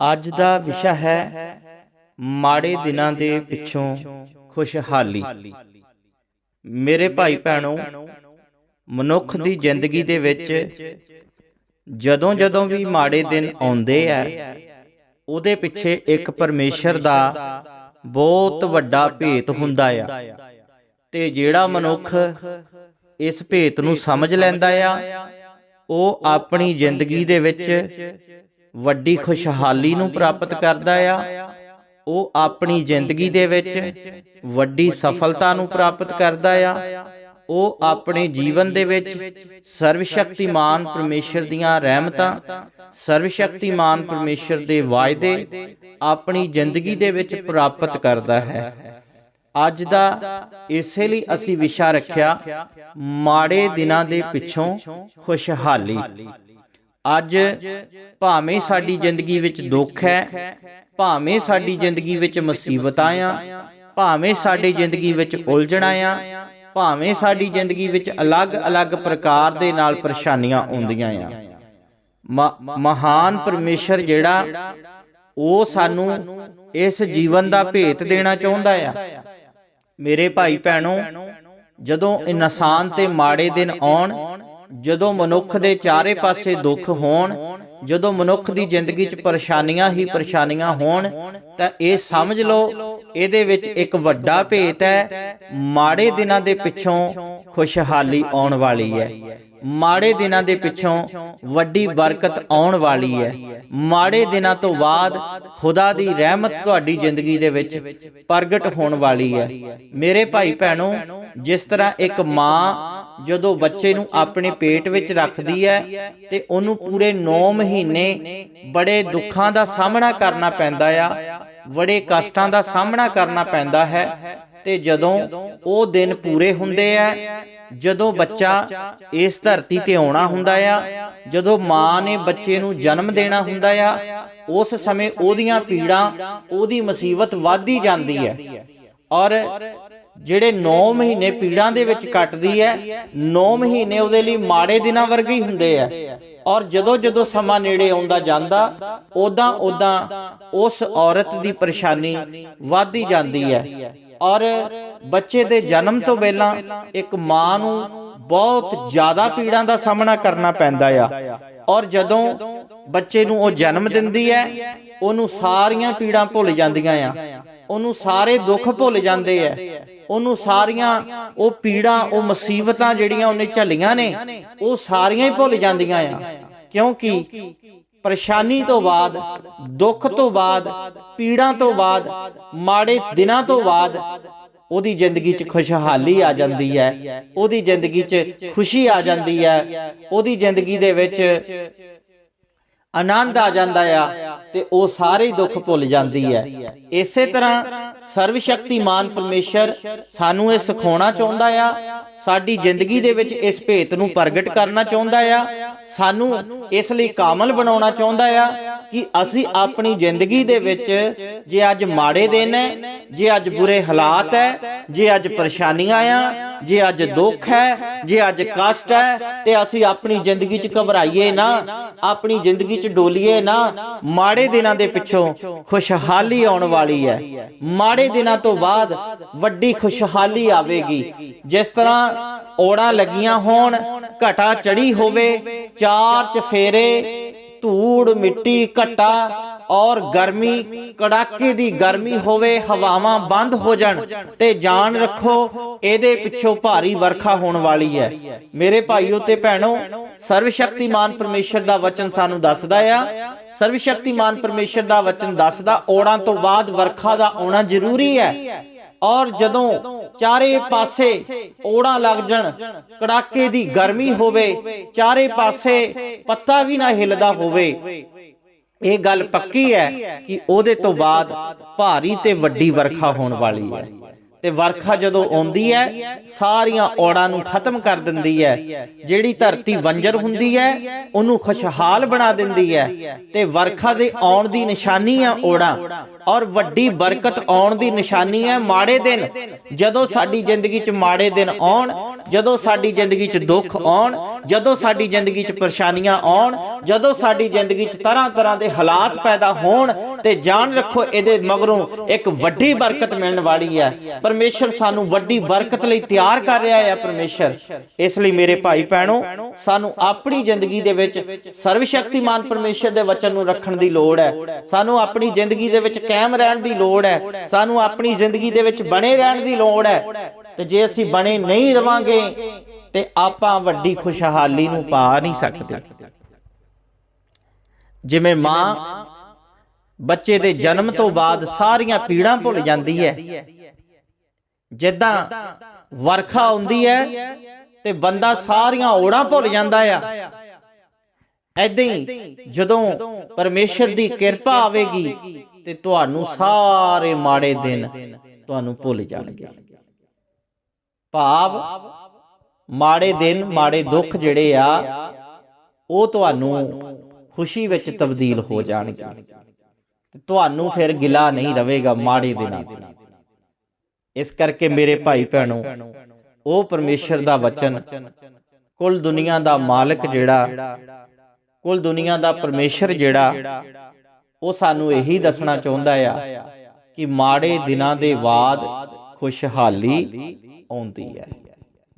ਅੱਜ ਦਾ ਵਿਸ਼ਾ ਹੈ ਮਾੜੇ ਦਿਨਾਂ ਦੇ ਪਿੱਛੋਂ ਖੁਸ਼ਹਾਲੀ। ਮੇਰੇ ਭਾਈ ਭੈਣੋ, ਮਨੁੱਖ ਦੀ ਜ਼ਿੰਦਗੀ ਦੇ ਵਿੱਚ ਜਦੋਂ ਜਦੋਂ ਵੀ ਮਾੜੇ ਦਿਨ ਆਉਂਦੇ ਆ, ਉਹਦੇ ਪਿੱਛੇ ਇੱਕ ਪਰਮੇਸ਼ਰ ਦਾ ਬਹੁਤ ਵੱਡਾ ਭੇਤ ਹੁੰਦਾ ਆ। ਤੇ ਜਿਹੜਾ ਮਨੁੱਖ ਇਸ ਭੇਤ ਨੂੰ ਸਮਝ ਲੈਂਦਾ ਆ, ਉਹ ਆਪਣੀ ਜ਼ਿੰਦਗੀ ਦੇ ਵਿੱਚ ਵੱਡੀ ਖੁਸ਼ਹਾਲੀ ਨੂੰ ਪ੍ਰਾਪਤ ਕਰਦਾ ਆ। ਉਹ ਆਪਣੀ ਜ਼ਿੰਦਗੀ ਦੇ ਵਿੱਚ ਵੱਡੀ ਸਫਲਤਾ ਨੂੰ ਪ੍ਰਾਪਤ ਕਰਦਾ ਆ। ਉਹ ਆਪਣੇ ਜੀਵਨ ਦੇ ਵਿੱਚ ਸਰਵ ਸ਼ਕਤੀਮਾਨ ਪਰਮੇਸ਼ਰ ਦੀਆਂ ਰਹਿਮਤਾਂ ਸਰਵ ਸ਼ਕਤੀਮਾਨ ਪਰਮੇਸ਼ਰ ਦੇ ਵਾਅਦੇ ਆਪਣੀ ਜ਼ਿੰਦਗੀ ਦੇ ਵਿੱਚ ਪ੍ਰਾਪਤ ਕਰਦਾ ਹੈ। ਅੱਜ ਦਾ ਇਸੇ ਲਈ ਅਸੀਂ ਵਿਸ਼ਾ ਰੱਖਿਆ ਮਾੜੇ ਦਿਨਾਂ ਦੇ ਪਿੱਛੋਂ ਖੁਸ਼ਹਾਲੀ। ਅੱਜ ਭਾਵੇਂ ਸਾਡੀ ਜ਼ਿੰਦਗੀ ਵਿੱਚ ਦੁੱਖ ਹੈ, ਭਾਵੇਂ ਸਾਡੀ ਜ਼ਿੰਦਗੀ ਵਿੱਚ ਮੁਸੀਬਤਾਂ ਆ, ਭਾਵੇਂ ਸਾਡੀ ਜ਼ਿੰਦਗੀ ਵਿੱਚ ਉਲਝਣਾਂ ਆ, ਭਾਵੇਂ ਸਾਡੀ ਜ਼ਿੰਦਗੀ ਵਿੱਚ ਅਲੱਗ-ਅਲੱਗ ਪ੍ਰਕਾਰ ਦੇ ਨਾਲ ਪਰੇਸ਼ਾਨੀਆਂ ਆਉਂਦੀਆਂ ਆ। ਮ- ਮਹਾਨ ਪਰਮੇਸ਼ਰ ਜਿਹੜਾ, ਉਹ ਸਾਨੂੰ ਇਸ ਜੀਵਨ ਦਾ ਭੇਤ ਦੇਣਾ ਚਾਹੁੰਦਾ ਆ। ਮੇਰੇ ਭਾਈ ਭੈਣੋ ਜਦੋਂ ਇਨਸਾਨ ਤੇ ਮਾੜੇ ਦਿਨ ਆਉਣ ਜਦੋਂ ਮਨੁੱਖ ਦੇ ਚਾਰੇ ਪਾਸੇ ਦੁੱਖ ਹੋਣ ਜਦੋਂ ਮਨੁੱਖ ਦੀ ਜ਼ਿੰਦਗੀ 'ਚ ਪਰੇਸ਼ਾਨੀਆਂ ਹੀ ਪਰੇਸ਼ਾਨੀਆਂ ਹੋਣ ਤਾਂ ਇਹ ਸਮਝ ਲਓ ਇਹਦੇ ਵਿੱਚ ਇੱਕ ਵੱਡਾ ਭੇਤ ਹੈ ਮਾੜੇ ਦਿਨਾਂ ਦੇ ਪਿੱਛੋਂ ਖੁਸ਼ਹਾਲੀ ਆਉਣ ਵਾਲੀ ਹੈ। ਮਾੜੇ ਦਿਨਾਂ ਦੇ ਪਿੱਛੋਂ ਵੱਡੀ ਬਰਕਤ ਆਉਣ ਵਾਲੀ ਹੈ। ਮਾੜੇ ਦਿਨਾਂ ਤੋਂ ਬਾਅਦ ਖੁਦਾ ਦੀ ਰਹਿਮਤ ਤੁਹਾਡੀ ਜ਼ਿੰਦਗੀ ਦੇ ਵਿੱਚ ਪ੍ਰਗਟ ਹੋਣ ਵਾਲੀ ਹੈ। ਮੇਰੇ ਭਾਈ ਭੈਣੋ ਜਿਸ ਤਰ੍ਹਾਂ ਇੱਕ ਮਾਂ ਜਦੋਂ ਬੱਚੇ ਨੂੰ ਆਪਣੇ ਪੇਟ ਵਿੱਚ ਰੱਖਦੀ ਹੈ ਤੇ ਉਹਨੂੰ ਪੂਰੇ 9 ਮਹੀਨੇ ਬੜੇ ਦੁੱਖਾਂ ਦਾ ਸਾਹਮਣਾ ਕਰਨਾ ਪੈਂਦਾ ਆ ਬੜੇ ਕਸ਼ਟਾਂ ਦਾ ਸਾਹਮਣਾ ਕਰਨਾ ਪੈਂਦਾ ਹੈ ਤੇ ਜਦੋਂ ਉਹ ਦਿਨ ਪੂਰੇ ਹੁੰਦੇ ਆ ਜਦੋਂ ਬੱਚਾ ਇਸ ਧਰਤੀ ਤੇ ਆਉਣਾ ਹੁੰਦਾ ਆ ਜਦੋਂ ਮਾਂ ਨੇ ਬੱਚੇ ਨੂੰ ਜਨਮ ਦੇਣਾ ਹੁੰਦਾ ਆ ਉਸ ਸਮੇਂ ਉਹਦੀਆਂ ਪੀੜਾਂ ਉਹਦੀ ਮੁਸੀਬਤ ਵੱਧਦੀ ਜਾਂਦੀ ਹੈ। ਔਰ ਜਿਹੜੇ 9 ਮਹੀਨੇ ਪੀੜਾਂ ਦੇ ਵਿੱਚ ਕੱਟਦੀ ਹੈ 9 ਮਹੀਨੇ ਉਹਦੇ ਲਈ ਮਾੜੇ ਦਿਨਾਂ ਵਰਗੇ ਹੁੰਦੇ ਆ। ਔਰ ਜਦੋਂ ਜਦੋਂ ਸਮਾਂ ਨੇੜੇ ਆਉਂਦਾ ਜਾਂਦਾ ਉਦਾਂ ਉਦਾਂ ਉਸ ਔਰਤ ਦੀ ਪਰੇਸ਼ਾਨੀ ਵੱਧਦੀ ਜਾਂਦੀ ਹੈ। ਔਰ ਬੱਚੇ ਦੇ ਜਨਮ ਤੋਂ ਪਹਿਲਾਂ ਇੱਕ ਮਾਂ ਨੂੰ ਬਹੁਤ ਜ਼ਿਆਦਾ ਪੀੜਾਂ ਦਾ ਸਾਹਮਣਾ ਕਰਨਾ ਪੈਂਦਾ ਆ। ਔਰ ਜਦੋਂ ਬੱਚੇ ਨੂੰ ਉਹ ਜਨਮ ਦਿੰਦੀ ਹੈ, ਉਹਨੂੰ ਸਾਰੀਆਂ ਪੀੜਾਂ ਭੁੱਲ ਜਾਂਦੀਆਂ ਆ। ਉਹਨੂੰ ਸਾਰੇ ਦੁੱਖ ਭੁੱਲ ਜਾਂਦੇ ਆ। ਉਹਨੂੰ ਸਾਰੀਆਂ ਉਹ ਪੀੜਾਂ, ਉਹ ਮੁਸੀਬਤਾਂ ਜਿਹੜੀਆਂ ਉਹਨੇ ਝੱਲੀਆਂ ਨੇ, ਉਹ ਸਾਰੀਆਂ ਹੀ ਭੁੱਲ ਜਾਂਦੀਆਂ ਆ। ਕਿਉਂਕਿ ਪਰੇਸ਼ਾਨੀ ਤੋਂ ਬਾਅਦ, ਦੁੱਖ ਤੋਂ ਬਾਅਦ, ਪੀੜਾਂ ਤੋਂ ਬਾਅਦ, ਮਾੜੇ ਦਿਨਾਂ ਤੋਂ ਬਾਅਦ ਉਹਦੀ ਜ਼ਿੰਦਗੀ 'ਚ ਖੁਸ਼ਹਾਲੀ ਆ ਜਾਂਦੀ ਹੈ। ਉਹਦੀ ਜ਼ਿੰਦਗੀ 'ਚ ਖੁਸ਼ੀ ਆ ਜਾਂਦੀ ਹੈ। ਉਹਦੀ ਜ਼ਿੰਦਗੀ ਦੇ ਵਿੱਚ ਆਨੰਦ ਆ ਜਾਂਦਾ ਆ ਤੇ ਉਹ ਸਾਰੇ ਦੁੱਖ ਭੁੱਲ ਜਾਂਦੀ ਹੈ। ਇਸੇ ਤਰ੍ਹਾਂ ਸਰਵ ਸ਼ਕਤੀਮਾਨ ਪਰਮੇਸ਼ਰ ਸਾਨੂੰ ਇਹ ਸਿਖਾਉਣਾ ਚਾਹੁੰਦਾ ਆ, ਸਾਡੀ ਜ਼ਿੰਦਗੀ ਦੇ ਵਿੱਚ ਇਸ ਭੇਤ ਨੂੰ ਪ੍ਰਗਟ ਕਰਨਾ ਚਾਹੁੰਦਾ ਆ, ਸਾਨੂੰ ਇਸ ਲਈ ਕਾਮਲ ਬਣਾਉਣਾ ਚਾਹੁੰਦਾ ਆ ਕਿ ਅਸੀਂ ਆਪਣੀ ਜ਼ਿੰਦਗੀ ਦੇ ਵਿੱਚ ਜੇ ਅੱਜ ਮਾੜੇ ਦਿਨ ਹੈ, ਜੇ ਅੱਜ ਬੁਰੇ ਹਾਲਾਤ ਹੈ, ਜੇ ਅੱਜ ਪਰੇਸ਼ਾਨੀਆਂ ਆ, ਜੇ ਅੱਜ ਦੁੱਖ ਹੈ, ਜੇ ਅੱਜ ਕਸ਼ਟ ਹੈ, ਤੇ ਅਸੀਂ ਆਪਣੀ ਜ਼ਿੰਦਗੀ 'ਚ ਘਬਰਾਈਏ ਨਾ, ਆਪਣੀ ਜ਼ਿੰਦਗੀ 'ਚ ਡੋਲੀਏ ਨਾ, ਮਾੜੇ ਦਿਨਾਂ ਦੇ ਪਿੱਛੋਂ ਖੁਸ਼ਹਾਲੀ ਆਉਣ ਵਾਲੀ ਹੈ। ਮਾੜੇ ਦਿਨਾਂ ਤੋਂ ਬਾਅਦ ਵੱਡੀ ਖੁਸ਼ਹਾਲੀ ਆਵੇਗੀ। ਜਿਸ ਤਰ੍ਹਾਂ ਓੜਾਂ ਲੱਗੀਆਂ ਹੋਣ, ਘਟਾ ਚੜੀ ਹੋਵੇ, ਚਾਰ ਚਫੇਰੇ ਧੂੜ ਮਿੱਟੀ ਘਟਾ ਔਰ ਗਰਮੀ ਕੜਾਕੇ ਦੀ ਗਰਮੀ ਹੋਵੇ, ਹਵਾਵਾਂ ਬੰਦ ਹੋ ਜਾਣ ਤੇ ਜਾਣ ਰੱਖੋ, ਇਹਦੇ ਪਿੱਛੋਂ ਭਾਰੀ ਵਰਖਾ ਹੋਣ ਵਾਲੀ ਹੈ। ਮੇਰੇ ਭਾਈਓ ਤੇ ਭੈਣੋ ਸਰਵ ਸ਼ਕਤੀਮਾਨ ਪਰਮੇਸ਼ਰ ਦਾ ਵਚਨ ਸਾਨੂੰ ਦੱਸਦਾ ਆ। ਸਰਵ ਸ਼ਕਤੀਮਾਨ ਪਰਮੇਸ਼ਰ ਦਾ ਵਚਨ ਦੱਸਦਾ ਓੜਾਂ ਤੋਂ ਬਾਅਦ ਵਰਖਾ ਦਾ ਆਉਣਾ ਜ਼ਰੂਰੀ ਹੈ। ਔਰ ਜਦੋਂ ਚਾਰੇ ਪਾਸੇ ਓੜਾਂ ਲੱਗ ਜਾਣ, ਕੜਾਕੇ ਦੀ ਗਰਮੀ ਹੋਵੇ, ਚਾਰੇ ਪਾਸੇ ਪੱਤਾ ਵੀ ਨਾ ਹਿਲਦਾ ਹੋਵੇ, ਇਹ ਗੱਲ ਪੱਕੀ ਹੈ ਕਿ ਉਹਦੇ ਤੋਂ ਬਾਅਦ ਭਾਰੀ ਤੇ ਵੱਡੀ ਵਰਖਾ ਹੋਣ ਵਾਲੀ ਹੈ। ਤੇ ਵਰਖਾ ਜਦੋਂ ਆਉਂਦੀ ਹੈ, ਸਾਰੀਆਂ ਔੜਾਂ ਨੂੰ ਖਤਮ ਕਰ ਦਿੰਦੀ ਹੈ। ਜਿਹੜੀ ਧਰਤੀ ਵੰਜਰ ਹੁੰਦੀ ਹੈ, ਉਹਨੂੰ ਖੁਸ਼ਹਾਲ ਬਣਾ ਦਿੰਦੀ ਹੈ। ਤੇ ਵਰਖਾ ਦੇ ਆਉਣ ਦੀ ਨਿਸ਼ਾਨੀ ਆ ਔੜਾਂ ਔਰ ਵੱਡੀ ਬਰਕਤ ਆਉਣ ਦੀ ਨਿਸ਼ਾਨੀ ਹੈ ਮਾੜੇ ਦਿਨ। ਜਦੋਂ ਸਾਡੀ ਜ਼ਿੰਦਗੀ 'ਚ ਮਾੜੇ ਦਿਨ ਆਉਣ, ਜਦੋਂ ਸਾਡੀ ਜ਼ਿੰਦਗੀ 'ਚ ਦੁੱਖ ਆਉਣ, ਜਦੋਂ ਸਾਡੀ ਜ਼ਿੰਦਗੀ 'ਚ ਪਰੇਸ਼ਾਨੀਆਂ ਆਉਣ, ਜਦੋਂ ਸਾਡੀ ਜ਼ਿੰਦਗੀ 'ਚ ਤਰ੍ਹਾਂ ਤਰ੍ਹਾਂ ਦੇ ਹਾਲਾਤ ਪੈਦਾ ਹੋਣ ਤੇ ਜਾਣ ਰੱਖੋ ਇਹਦੇ ਮਗਰੋਂ ਇੱਕ ਵੱਡੀ ਬਰਕਤ ਮਿਲਣ ਵਾਲੀ ਹੈ। ਪਰਮੇਸ਼ਰ ਸਾਨੂੰ ਵੱਡੀ ਬਰਕਤ ਲਈ ਤਿਆਰ ਕਰ ਰਿਹਾ ਹੈ ਪਰਮੇਸ਼ਰ। ਇਸ ਲਈ ਮੇਰੇ ਭਾਈ ਭੈਣੋ, ਸਾਨੂੰ ਆਪਣੀ ਜ਼ਿੰਦਗੀ ਦੇ ਵਿੱਚ ਸਰਵ ਸ਼ਕਤੀਮਾਨ ਪਰਮੇਸ਼ਰ ਦੇ ਵਚਨ ਨੂੰ ਰੱਖਣ ਦੀ ਲੋੜ ਹੈ। ਸਾਨੂੰ ਆਪਣੀ ਜ਼ਿੰਦਗੀ ਦੇ ਵਿੱਚ ਕਾਇਮ ਰਹਿਣ ਦੀ ਲੋੜ ਹੈ। ਸਾਨੂੰ ਆਪਣੀ ਜ਼ਿੰਦਗੀ ਦੇ ਵਿੱਚ ਬਣੇ ਰਹਿਣ ਦੀ ਲੋੜ ਹੈ। ਤੇ ਜੇ ਅਸੀਂ ਬਣੇ ਨਹੀਂ ਰਵਾਂਗੇ, ਤੇ ਆਪਾਂ ਵੱਡੀ ਖੁਸ਼ਹਾਲੀ ਨੂੰ ਪਾ ਨਹੀਂ ਸਕਦੇ। ਜਿਵੇਂ ਮਾਂ ਬੱਚੇ ਦੇ ਜਨਮ ਤੋਂ ਬਾਅਦ ਸਾਰੀਆਂ ਪੀੜਾਂ ਭੁੱਲ ਜਾਂਦੀ ਹੈ। ਜਿੱਦਾਂ ਵਰਖਾ ਆਉਂਦੀ ਹੈ ਤੇ ਬੰਦਾ ਸਾਰੀਆਂ ਓੜਾਂ ਭੁੱਲ ਜਾਂਦਾ ਆ। ਐਦਾਂ ਹੀ ਜਦੋਂ ਪਰਮੇਸ਼ਰ ਦੀ ਕਿਰਪਾ ਆਵੇਗੀ ਤੇ ਤੁਹਾਨੂੰ ਸਾਰੇ ਮਾੜੇ ਦਿਨ ਤੁਹਾਨੂੰ ਭੁੱਲ ਜਾਣਗੇ। ਭਾਵ ਮਾੜੇ ਦਿਨ ਮਾੜੇ ਦੁੱਖ ਜਿਹੜੇ ਆ ਉਹ ਤੁਹਾਨੂੰ ਖੁਸ਼ੀ ਵਿੱਚ ਤਬਦੀਲ ਹੋ ਜਾਣਗੇ। ਤੇ ਤੁਹਾਨੂੰ ਫਿਰ ਗਿਲਾ ਨਹੀਂ ਰਵੇਗਾ ਮਾੜੇ ਦਿਨਾਂ ਦਾ ਇਸ ਕਰਕੇ ਮੇਰੇ ਭਾਈ ਭੈਣੋ ਉਹ ਪਰਮੇਸ਼ਰ ਦਾ ਵਚਨ ਕੁੱਲ ਦੁਨੀਆ ਦਾ ਮਾਲਕ ਜਿਹੜਾ ਕੁੱਲ ਦੁਨੀਆ ਦਾ ਪਰਮੇਸ਼ਰ ਜਿਹੜਾ ਉਹ ਸਾਨੂੰ ਇਹੀ ਦੱਸਣਾ ਚਾਹੁੰਦਾ ਆ ਕਿ ਮਾੜੇ ਦਿਨਾਂ ਦੇ ਬਾਅਦ ਖੁਸ਼ਹਾਲੀ ਆਉਂਦੀ ਹੈ।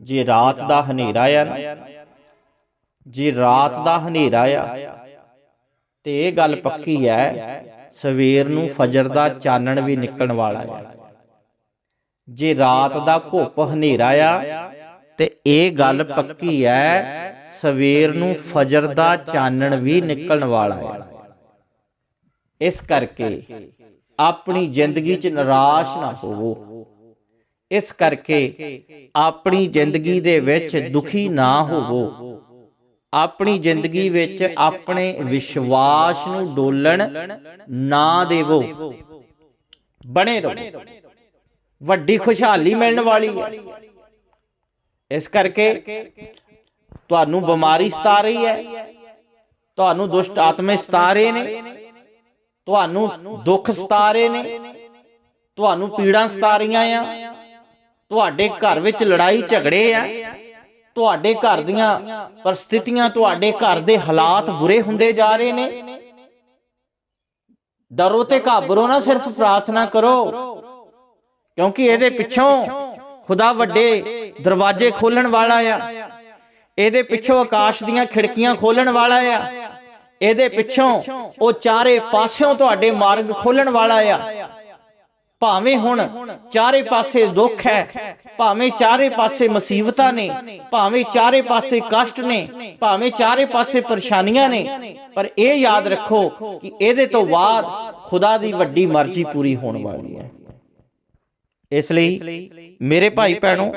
ਜੇ ਰਾਤ ਦਾ ਹਨੇਰਾ ਆ ਜੇ ਰਾਤ ਦਾ ਹਨੇਰਾ ਆ ਤੇ ਇਹ ਗੱਲ ਪੱਕੀ ਹੈ ਸਵੇਰ ਨੂੰ ਫਜਰ ਦਾ ਚਾਨਣ ਵੀ ਨਿਕਲਣ ਵਾਲਾ ਹੈ ਜੇ ਰਾਤ ਦਾ ਘੁੱਪ ਹਨੇਰਾ ਆ ਤੇ ਇਹ ਗੱਲ ਪੱਕੀ ਹੈ ਸਵੇਰ ਨੂੰ ਫਜਰ ਦਾ ਚਾਨਣ ਵੀ ਨਿਕਲਣ ਵਾਲਾ ਹੈ ਇਸ ਕਰਕੇ ਆਪਣੀ ਜ਼ਿੰਦਗੀ 'ਚ ਨਿਰਾਸ਼ ਨਾ ਹੋਵੋ। ਇਸ ਕਰਕੇ ਆਪਣੀ ਜ਼ਿੰਦਗੀ ਦੇ ਵਿੱਚ ਦੁਖੀ ਨਾ ਹੋਵੋ। ਆਪਣੀ ਜ਼ਿੰਦਗੀ ਵਿੱਚ ਆਪਣੇ ਵਿਸ਼ਵਾਸ ਨੂੰ ਡੋਲਣ ਨਾ ਦੇਵੋ। ਬਣੇ ਰਹੋ। ਵੱਡੀ ਖੁਸ਼ਹਾਲੀ ਮਿਲਣ ਵਾਲੀ ਹੈ। ਇਸ ਕਰਕੇ ਤੁਹਾਨੂੰ ਬਿਮਾਰੀ ਸਤਾ ਰਹੀ ਹੈ। ਤੁਹਾਨੂੰ ਦੁਸ਼ਟ ਆਤਮੇ ਸਤਾ ਰਹੇ ਨੇ। ਤੁਹਾਨੂੰ ਦੁੱਖ ਸਤਾ ਰਹੇ ਨੇ, ਤੁਹਾਨੂੰ ਪੀੜਾਂ ਸਤਾ ਰਹੀਆਂ ਆ, ਤੁਹਾਡੇ ਘਰ ਵਿੱਚ ਲੜਾਈ ਝਗੜੇ ਆ, ਤੁਹਾਡੇ ਘਰ ਦੀਆਂ ਪਰਿਸਥਿਤੀਆਂ, ਤੁਹਾਡੇ ਘਰ ਦੇ ਹਾਲਾਤ ਬੁਰੇ ਹੁੰਦੇ ਜਾ ਰਹੇ ਨੇ। ਡਰੋ ਤੇ ਘਾਬਰੋ ਨਾ, ਸਿਰਫ ਪ੍ਰਾਰਥਨਾ ਕਰੋ, ਕਿਉਂਕਿ ਇਹਦੇ ਪਿੱਛੋਂ ਖੁਦਾ ਵੱਡੇ ਦਰਵਾਜ਼ੇ ਖੋਲਣ ਵਾਲਾ ਆ, ਇਹਦੇ ਪਿੱਛੋਂ ਆਕਾਸ਼ ਦੀਆਂ ਖਿੜਕੀਆਂ ਖੋਲਣ ਵਾਲਾ ਆ ਇਹਦੇ ਪਿੱਛੋਂ ਉਹ ਚਾਰੇ ਪਾਸਿਓਂ ਤੁਹਾਡੇ ਮਾਰਗ ਖੋਲਣ ਵਾਲਾ ਆ। ਭਾਵੇਂ ਹੁਣ ਚਾਰੇ ਪਾਸੇ ਦੁੱਖ ਹੈ, ਭਾਵੇਂ ਚਾਰੇ ਪਾਸੇ ਮੁਸੀਬਤਾਂ ਨੇ, ਭਾਵੇਂ ਚਾਰੇ ਪਾਸੇ ਕਸ਼ਟ ਨੇ, ਭਾਵੇਂ ਚਾਰੇ ਪਾਸੇ ਪਰੇਸ਼ਾਨੀਆਂ ਨੇ, ਪਰ ਇਹ ਯਾਦ ਰੱਖੋ ਕਿ ਇਹਦੇ ਤੋਂ ਬਾਅਦ ਖੁਦਾ ਦੀ ਵੱਡੀ ਮਰਜ਼ੀ ਪੂਰੀ ਹੋਣ ਵਾਲੀ ਹੈ। ਇਸ ਲਈ ਮੇਰੇ ਭਾਈ ਭੈਣੋ,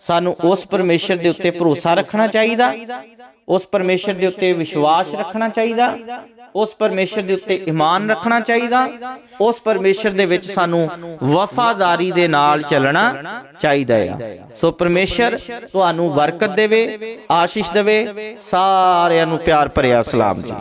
ਸਾਨੂੰ ਉਸ ਪਰਮੇਸ਼ਰ ਦੇ ਉੱਤੇ ਭਰੋਸਾ ਰੱਖਣਾ ਚਾਹੀਦਾ। ਉਸ ਪਰਮੇਸ਼ਰ ਦੇ ਉੱਤੇ ਵਿਸ਼ਵਾਸ ਰੱਖਣਾ ਚਾਹੀਦਾ, ਉਸ ਪਰਮੇਸ਼ਰ ਦੇ ਉੱਤੇ ਈਮਾਨ ਰੱਖਣਾ ਚਾਹੀਦਾ, ਉਸ ਪਰਮੇਸ਼ਰ ਦੇ ਵਿੱਚ ਸਾਨੂੰ ਵਫਾਦਾਰੀ ਦੇ ਨਾਲ ਚੱਲਣਾ ਚਾਹੀਦਾ ਹੈ ਸੋ ਪਰਮੇਸ਼ਰ ਤੁਹਾਨੂੰ ਬਰਕਤ ਦੇਵੇ, ਆਸ਼ੀਸ਼ ਦੇਵੇ, ਸਾਰਿਆਂ ਨੂੰ ਪਿਆਰ ਭਰਿਆ ਸਲਾਮ ਜੀ।